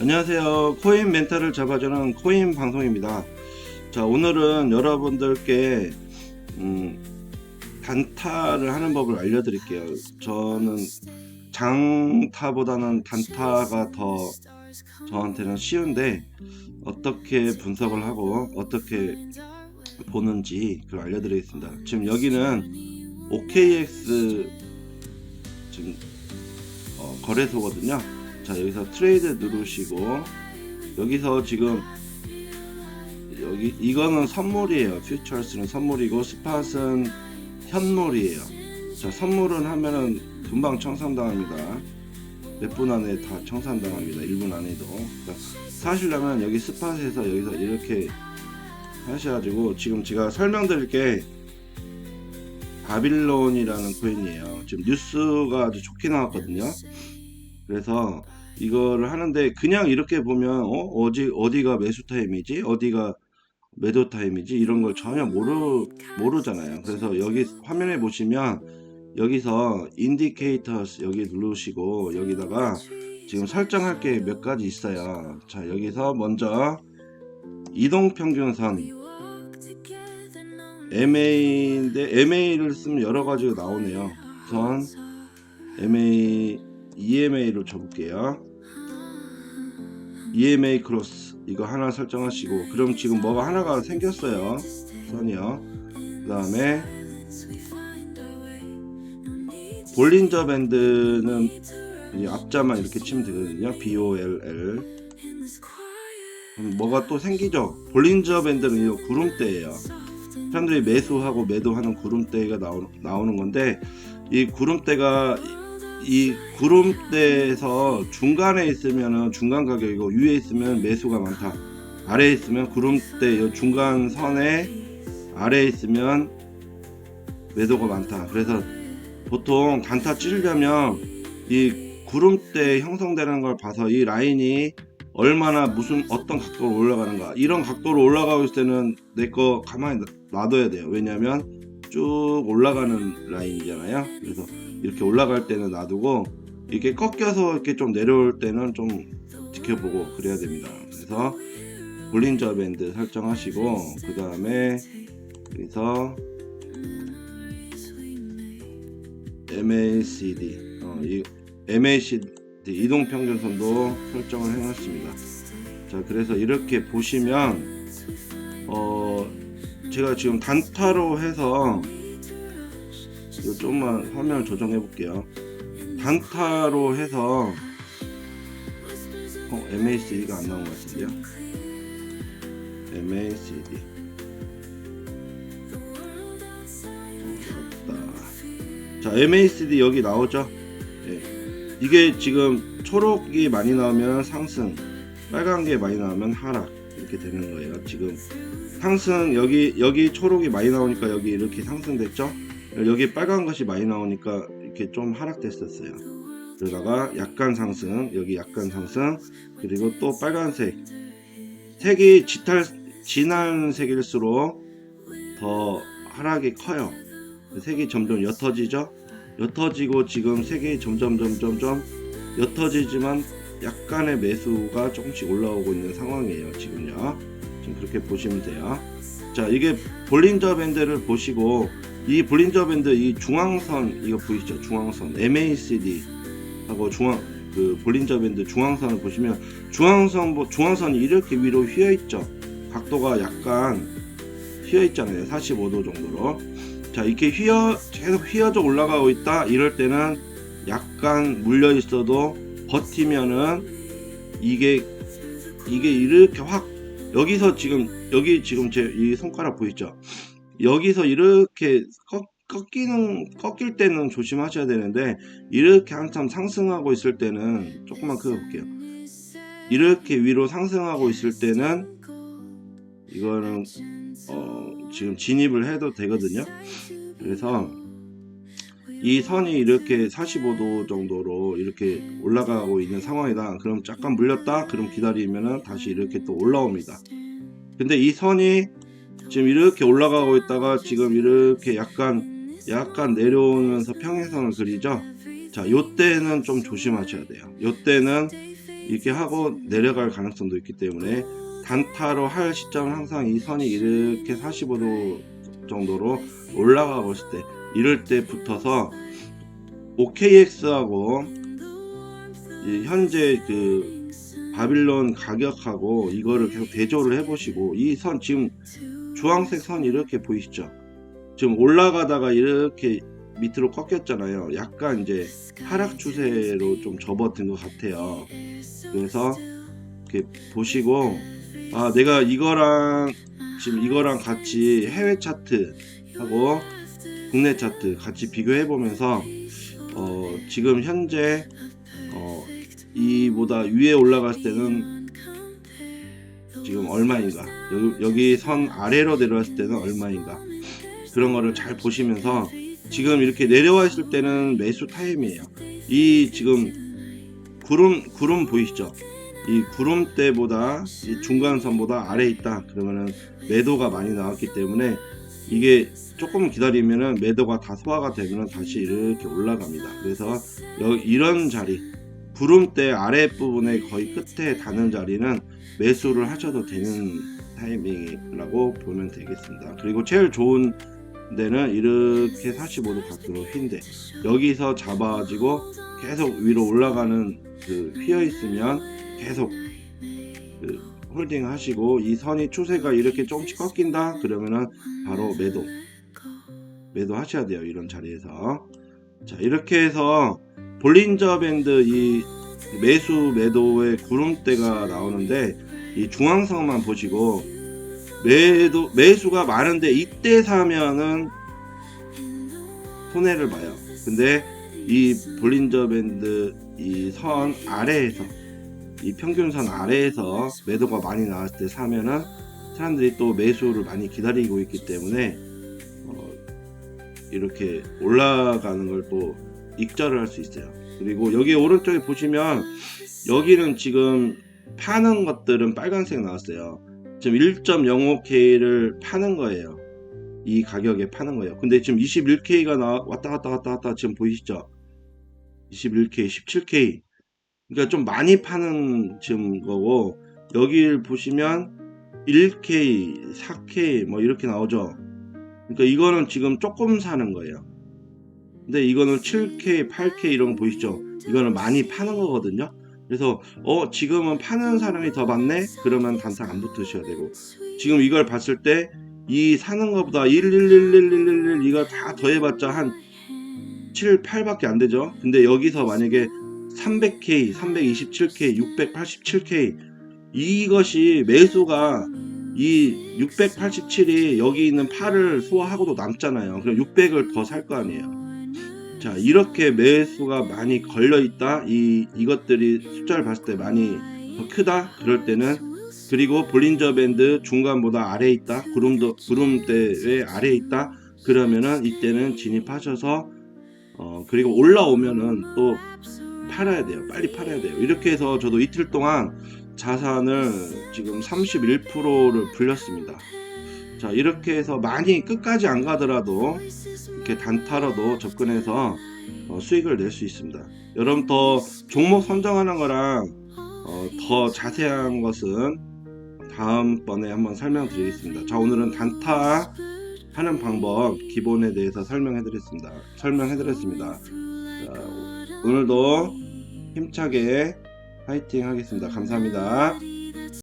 안녕하세요. 코인 멘탈을 잡아주는 코인 방송입니다. 자, 오늘은 여러분들께 음, 단타를 하는 법을 알려드릴게요. 저는 장타보다는 단타가 더 저한테는 쉬운데 어떻게 분석을 하고 어떻게 보는지 그걸 알려드리겠습니다. 지금 여기는 OKX 지금 어, 거래소거든요. 자 여기서 트레이드 누르시고 여기서 지금 여기 이거는 선물이에요. 퓨처스는 선물이고 스팟은 현물이에요. 자 선물은 하면은 금방 청산당합니다. 몇 분 안에 다 청산당합니다. 1분 안에도. 그러니까 사시려면 여기 스팟에서 여기서 이렇게 하셔가지고 지금 제가 설명드릴 게 바빌론이라는 코인이에요. 지금 뉴스가 아주 좋게 나왔거든요. 그래서 이거를 하는데 그냥 이렇게 보면 어? 어디 어디가 매수 타임이지? 어디가 매도 타임이지? 이런 걸 전혀 모르 모르잖아요. 그래서 여기 화면에 보시면 여기서 인디케이터스 여기 누르시고 여기다가 지금 설정할 게 몇 가지 있어요. 자, 여기서 먼저 이동 평균선 MA인데 MA를 쓰면 여러 가지가 나오네요. 우선 MA EMA로 줘볼게요. EMA 크로스 이거 하나 설정하시고 그럼 지금 뭐가 하나가 생겼어요. 선이요. 그 다음에 볼린저 밴드는 이 앞자만 이렇게 치면 되거든요. BOLL 뭐가 또 생기죠. 볼린저 밴드는 이거 구름대예요. 사람들이 매수하고 매도하는 구름대가 나오, 나오는 건데 이 구름대가 이 구름대에서 중간에 있으면은 중간 가격이고 위에 있으면 매수가 많다. 아래에 있으면 구름대 요 중간 선에 아래에 있으면 매도가 많다. 그래서 보통 단타 찌르려면 이 구름대 형성되는 걸 봐서 이 라인이 얼마나 무슨 어떤 각도로 올라가는가 이런 각도로 올라가고 있을 때는 내 거 가만히 놔둬야 돼요. 왜냐하면 쭉 올라가는 라인이잖아요. 그래서 이렇게 올라갈 때는 놔두고 이렇게 꺾여서 이렇게 좀 내려올 때는 좀 지켜보고 그래야 됩니다. 그래서 볼린저 밴드 설정하시고 그 다음에 여기서 MACD 어, 이 MACD 이동 평균선도 설정을 해놨습니다. 자 그래서 이렇게 보시면 어 제가 지금 단타로 해서 이거 좀만 화면을 조정해 볼게요. 단타로 해서 어, MACD가 안 나온 것 같은데요. MACD 어. 자 MACD 여기 나오죠? 예. 이게 지금 초록이 많이 나오면 상승, 빨간 게 많이 나오면 하락 이렇게 되는 거예요. 지금 상승 여기 여기 초록이 많이 나오니까 여기 이렇게 상승됐죠? 여기 빨간 것이 많이 나오니까 이렇게 좀 하락됐었어요. 그러다가 약간 상승, 여기 약간 상승, 그리고 또 빨간색. 색이 짙을, 진한 색일수록 더 하락이 커요. 색이 점점 옅어지죠? 옅어지고 지금 색이 점점 점점 점 옅어지지만 약간의 매수가 조금씩 올라오고 있는 상황이에요. 지금요. 지금 그렇게 보시면 돼요. 자, 이게 볼린저 밴드를 보시고 이 볼린저 밴드 이 중앙선 이거 보이시죠? 중앙선 MACD 하고 중앙 그 볼린저 밴드 중앙선을 보시면 중앙선 뭐 중앙선이 이렇게 위로 휘어 있죠. 각도가 약간 휘어 있잖아요. 45도 정도로. 자, 이렇게 휘어 계속 휘어져 올라가고 있다. 이럴 때는 약간 물려 있어도 버티면은 이게 이게 이렇게 확 여기서 지금 여기 지금 제 이 손가락 보이죠? 여기서 이렇게 꺾, 꺾이는 꺾일 때는 조심하셔야 되는데 이렇게 한참 상승하고 있을 때는 조금만 크게 볼게요. 이렇게 위로 상승하고 있을 때는 이거는 어, 지금 진입을 해도 되거든요. 그래서 이 선이 이렇게 45도 정도로 이렇게 올라가고 있는 상황이다. 그럼 잠깐 물렸다. 그럼 기다리면은 다시 이렇게 또 올라옵니다. 근데 이 선이 지금 이렇게 올라가고 있다가 지금 이렇게 약간 약간 내려오면서 평행선을 그리죠. 자, 요때는 좀 조심하셔야 돼요. 요때는 이렇게 하고 내려갈 가능성도 있기 때문에 단타로 할 시점은 항상 이 선이 이렇게 45도 정도로 올라가고 있을 때 이럴 때 붙어서 OKX하고 현재 그 바빌론 가격하고 이거를 계속 대조를 해보시고 이 선 지금 주황색 선 이렇게 보이시죠? 지금 올라가다가 이렇게 밑으로 꺾였잖아요. 약간 이제 하락 추세로 좀 접어든 것 같아요. 그래서 이렇게 보시고 아 내가 이거랑 지금 이거랑 같이 해외 차트 하고 국내 차트 같이 비교해 보면서 어 지금 현재 어 이보다 위에 올라갔을 때는 지금 얼마인가? 여기, 여기 선 아래로 내려왔을 때는 얼마인가? 그런 거를 잘 보시면서 지금 이렇게 내려와 있을 때는 매수 타임이에요. 이 지금 구름 구름 보이시죠? 이 구름대보다 이 중간선보다 아래 있다. 그러면은 매도가 많이 나왔기 때문에 이게 조금 기다리면은 매도가 다 소화가 되면 다시 이렇게 올라갑니다 그래서 여, 이런 자리 구름대 아랫부분에 거의 끝에 닿는 자리는 매수를 하셔도 되는 타이밍이라고 보면 되겠습니다. 그리고 제일 좋은 데는 이렇게 45도 각도로 휜데 여기서 잡아지고 계속 위로 올라가는 그 휘어 있으면 계속 그 홀딩 하시고 이 선이 추세가 이렇게 조금씩 꺾인다? 그러면은 바로 매도. 매도 하셔야 돼요 이런 자리에서. 자 이렇게 해서 볼린저 밴드 이 매수 매도의 구름대가 나오는데 이 중앙선만 보시고 매도 매수가 많은데 이때 사면은 손해를 봐요. 근데 이 볼린저 밴드 이 선 아래에서 이 평균선 아래에서 매도가 많이 나왔을 때 사면은 사람들이 또 매수를 많이 기다리고 있기 때문에 어, 이렇게 올라가는 걸 또 익절을 할 수 있어요. 그리고 여기 오른쪽에 보시면 여기는 지금 파는 것들은 빨간색 나왔어요. 지금 1.05K를 파는 거예요. 이 가격에 파는 거예요. 근데 지금 21K가 나 왔다 갔다 갔다 갔다 지금 보이시죠? 21K, 17K. 그러니까 좀 많이 파는 지금 거고 여기를 보시면 1K, 4K 뭐 이렇게 나오죠. 그러니까 이거는 지금 조금 사는 거예요. 근데 이거는 7K, 8K 이런 거 보이시죠? 이거는 많이 파는 거거든요. 그래서 어 지금은 파는 사람이 더 많네? 그러면 단타 안 붙으셔야 되고 지금 이걸 봤을 때 이 사는 것보다 1111111 이거 다 더해봤자 한 7, 8밖에 안 되죠. 근데 여기서 만약에 300K, 327K, 687K 이것이 매수가 이 687이 여기 있는 8을 소화하고도 남잖아요. 그럼 600을 더 살 거 아니에요. 자 이렇게 매수가 많이 걸려 있다. 이 이것들이 숫자를 봤을 때 많이 더 크다? 그럴 때는 그리고 볼린저 밴드 중간보다 아래에 있다? 구름도 구름대의 아래에 있다? 그러면은 이때는 진입하셔서 어 그리고 올라오면은 또 팔아야 돼요 빨리 팔아야 돼요 이렇게 해서 저도 이틀 동안 자산을 지금 31%를 불렸습니다 자 이렇게 해서 많이 끝까지 안 가더라도 이렇게 단타로도 접근해서 어, 수익을 낼 수 있습니다. 여러분 더 종목 선정하는 거랑 어, 더 자세한 것은 다음번에 한번 설명드리겠습니다. 자 오늘은 단타 하는 방법 기본에 대해서 설명해드렸습니다. 설명해드렸습니다. 자, 오늘도 힘차게 파이팅 하겠습니다. 감사합니다.